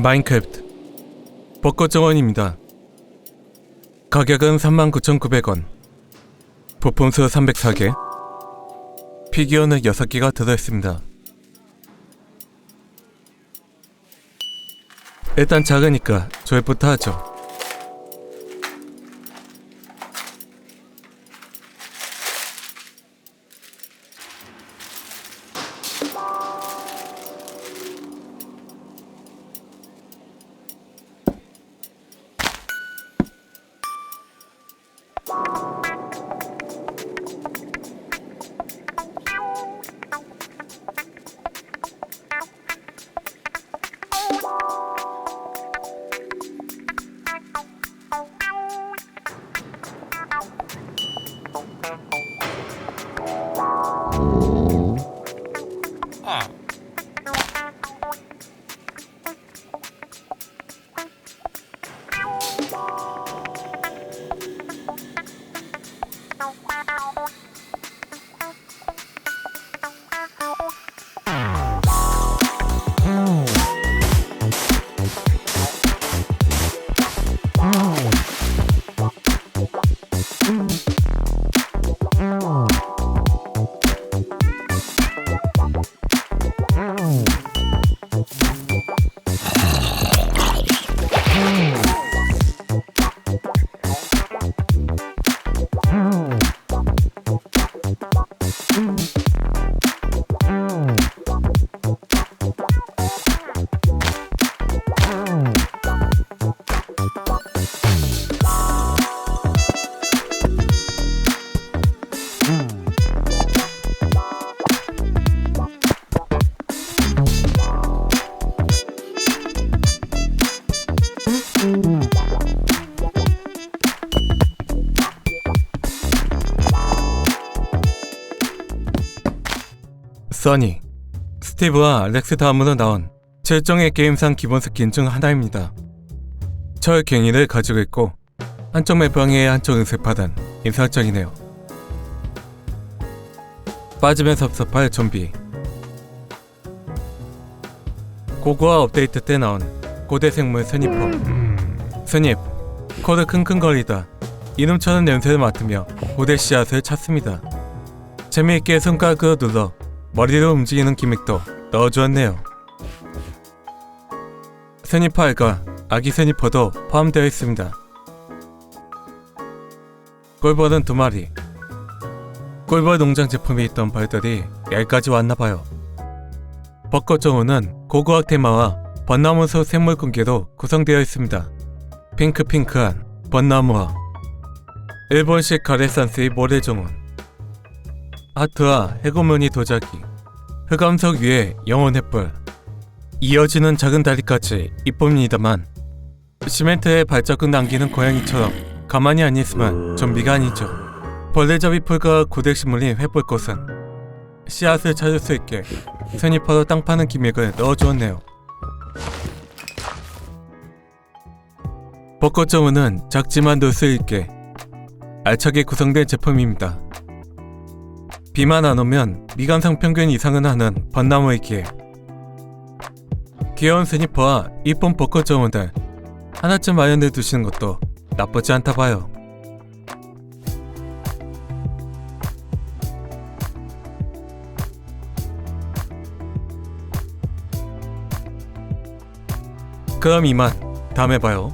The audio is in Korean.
마인크래프트 벚꽃 정원입니다. 가격은 39,900원. 부품수 304개. 피규어는 6개가 들어있습니다. 일단 작으니까 조회부터 하죠. Oh. 써니, 스티브와 알렉스 다음으로 나온 최종의 게임상 기본 스킨 중 하나입니다. 철 갱이를 가지고 있고 한쪽 멜방에 한쪽은 세파단 인상적이네요. 빠지면 섭섭할 좀비 고고와 업데이트 때 나온 고대 생물 스니퍼 스닙 코를 킁킁거리다 이놈처럼 냄새를 맡으며 고대 씨앗을 찾습니다. 재미있게 손가락으로 눌러 머리로 움직이는 기믹도 넣어주었네요. 알과 아기 스니퍼도 포함되어 있습니다. 꿀벌은 두 마리. 꿀벌 농장 제품이 있던 벌들이 여기까지 왔나봐요. 벚꽃 정원은 고고학 테마와 벚나무소 생물 공개로 구성되어 있습니다. 핑크핑크한 벚나무와 일본식 가레산스의 모래정원 하트와 해고무늬 도자기 흑암석 위에 영혼 햇불 이어지는 작은 다리까지 이쁩니다만 시멘트에 발자국 남기는 고양이처럼 가만히 안 있으면 좀비가 아니죠. 벌레잡이 풀과 고데식물이 횃불꽃은 씨앗을 찾을 수 있게 스니퍼로 땅 파는 기믹을 넣어주었네요. 벚꽃 정원은 작지만 놀 수 있게 알차게 구성된 제품입니다 비만 안 오면 미관상 평균 이상은 하는 벚나무이기에 귀여운 스니퍼와 이쁜 벚꽃 정원들 하나쯤 마련해 두시는 것도 나쁘지 않다 봐요. 그럼 이만 다음에 봐요.